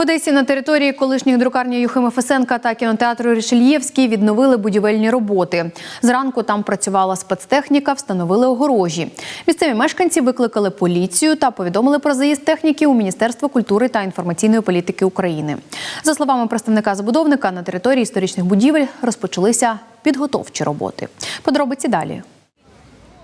Одесі на території колишніх друкарні Юхима Фесенка та кінотеатру Рішельєвський відновили будівельні роботи. Зранку там працювала спецтехніка, встановили огорожі. Місцеві мешканці викликали поліцію та повідомили про заїзд техніки у Міністерство культури та інформаційної політики України. За словами представника забудовника, на території історичних будівель розпочалися підготовчі роботи. Подробиці далі.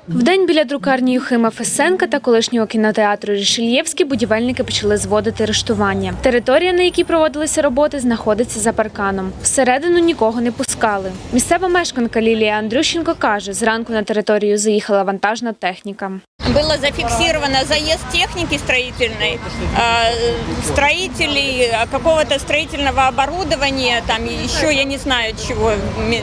Вдень біля друкарні Юхима Фесенка та колишнього кінотеатру Рішельєвський будівельники почали зводити рештування. Територія, на якій проводилися роботи, знаходиться за парканом. Всередину нікого не пускали. Місцева мешканка Лілія Андрющенко каже, зранку на територію заїхала вантажна техніка. Было зафиксировано заезд техники строительной, э, строителей, э, какого-то строительного оборудования, там еще я не знаю чего, ме-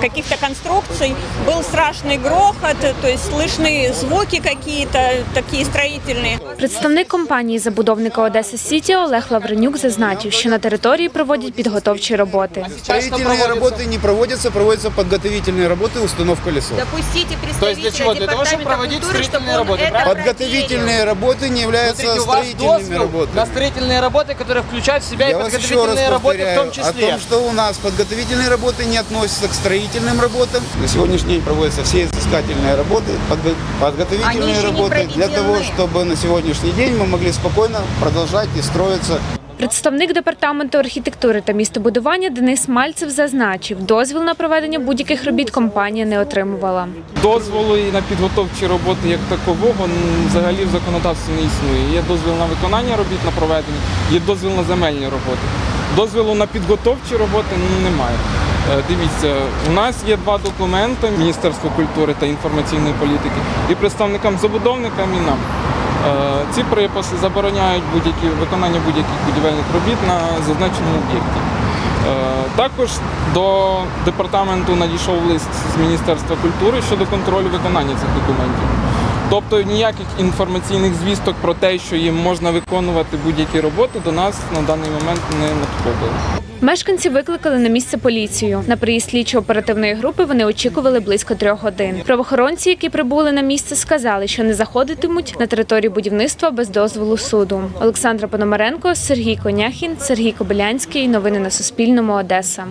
каких-то конструкций. Был страшный грохот, то есть слышны звуки какие-то такие строительные. Представник компанії забудовника Одеса Сіті Олег Лавренюк зазначив, що на території проводять підготовчі роботи. Строительные работы не проводятся, проводятся подготовительные работы, установка лесов. Допустите То есть для чего? Для того, чтобы проводить строительные работы, правильно? Подготовительные работы не являются Смотрите, у вас строительными дозвол работами. на строительные работы, которые включают в себя и Я вас еще раз подготовительные работы в повторяю том о числе. том, что у нас подготовительные работы не относятся к строительным работам. На сегодняшний день проводятся все изыскательные работы, подго- Они подготовительные еще не работы для проведены. того, чтобы на сегодняшний день мы могли спокойно продолжать и строиться Представник департаменту архітектури та містобудування Денис Мальцев зазначив, дозвіл на проведення будь-яких робіт компанія не отримувала. Дозволу і на підготовчі роботи як такового м, взагалі в законодавстві не існує. Є дозвіл на виконання робіт на проведення, є дозвіл на земельні роботи. Дозволу на підготовчі роботи ну, немає. Е, Дивіться, у нас є два документи Міністерства культури та інформаційної політики і представникам забудовникам і нам. Е, Ці приписи забороняють будь-які виконання будь-яких будівельних робіт на зазначеному об'єкті. Е, Також до департаменту надійшов лист з Міністерства культури щодо контролю виконання цих документів. Тобто ніяких інформаційних звісток про те, що їм можна виконувати будь-які роботи, до нас на даний момент не надходило. Мешканці викликали на місце поліцію. На приїзд слідчо-оперативної групи вони очікували близько трьох годин. Правоохоронці, які прибули на місце, сказали, що не заходитимуть на територію будівництва без дозволу суду. Олександра Пономаренко, Сергій Коняхін, Сергій Кобилянський. Новини на Суспільному. Одеса.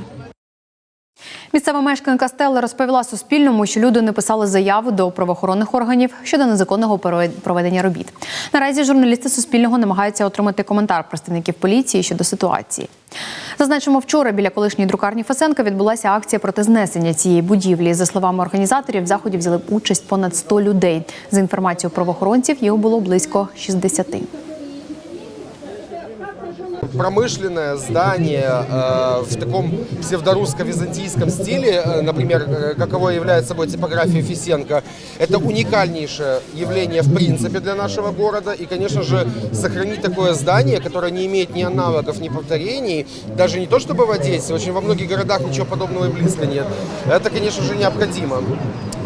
Місцева мешканка Стелла розповіла Суспільному, що люди написали заяву до правоохоронних органів щодо незаконного проведення робіт. Наразі журналісти Суспільного намагаються отримати коментар представників поліції щодо ситуації. Зазначимо, вчора біля колишньої друкарні Фасенка відбулася акція проти знесення цієї будівлі. За словами організаторів, в заході взяли участь понад 100 людей. За інформацією правоохоронців, їх було близько 60 промышленное здание э, в таком псевдорусско-византийском стиле, э, например, э, каково является собой типография Фисенко, это уникальнейшее явление в принципе для нашего города. И, конечно же, сохранить такое здание, которое не имеет ни аналогов, ни повторений, даже не то чтобы в Одессе, очень во многих городах ничего подобного и близко нет, это, конечно же, необходимо.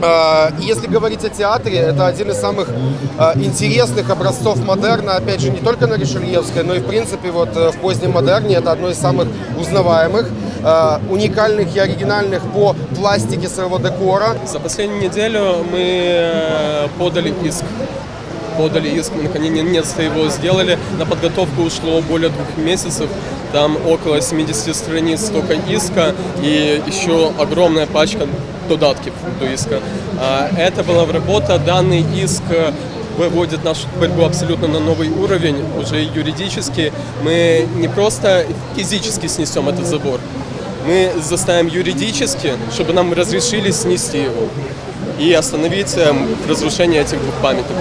Э, и Если говорить о театре, это один из самых э, интересных образцов модерна, опять же, не только на Ришельевской, но и, в принципе, вот э, в позднем модерне это одно из самых узнаваемых, э, уникальных и оригинальных по пластике своего декора. За последнюю неделю мы э, подали иск. Подали иск, наконец-то его сделали. На подготовку ушло более двух месяцев. Там около 70 страниц только иска и еще огромная пачка додатков до иска. А, Это была работа. Данный иск э, выводит нашу борьбу абсолютно на новый уровень, уже юридически. Мы не просто физически снесем этот забор, мы заставим юридически, чтобы нам разрешили снести его и остановить эм, разрушение этих двух памятников.